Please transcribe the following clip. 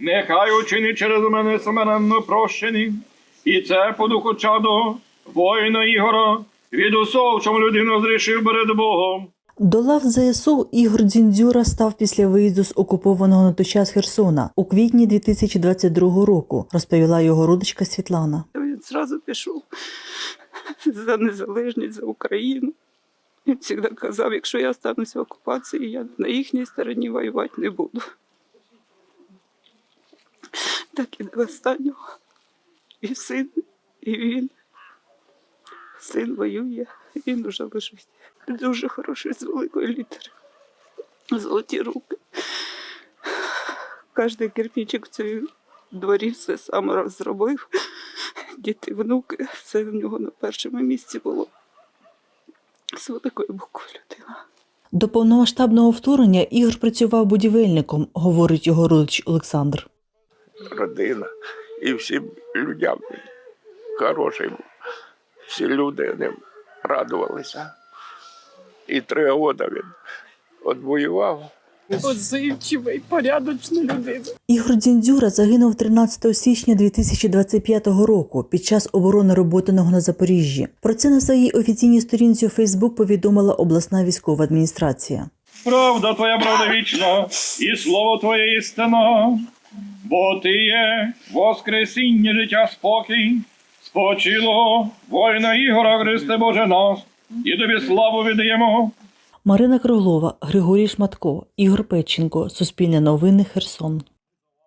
нехай учинить через мене смиренно прощені, і це по духу чаду, воїна Ігора, від усього, в чому людину зрішив перед Богом. До лав ЗСУ Ігор Дзіндзюра став після виїзду з окупованого на той час Херсона у квітні 2022 року, розповіла його родичка Світлана. Він зразу пішов за незалежність, за Україну. Він завжди казав, якщо я останусь в окупації, я на їхній стороні воювати не буду. Так і до останнього. І син, і він. Син воює, він уже лежить. Дуже хороший з великої літери. Золоті руки. Кожний кирпичик в цьому дворі все сам розробив. Діти, внуки, це в нього на першому місці було. З великою буквою людина. До повномасштабного вторгнення Ігор працював будівельником, говорить його родич Олександр. Родина і всім людям хороший був. Всі люди ним радувалися. І три роки він відвоював. Отзивчива і порядочна людина. Ігор Дзіндзюра загинув 13 січня 2025 року під час оборони роботиного на Запоріжжі. Про це на своїй офіційній сторінці у Фейсбук повідомила обласна військова адміністрація. Правда твоя правда вічна, і слово твоє істина, бо ти є воскресіння життя спокій, спочило воїна Ігора Христе Боже наш, і тобі славу віддаємо. Марина Круглова, Григорій Шматко, Ігор Печенко, Суспільне новини, Херсон.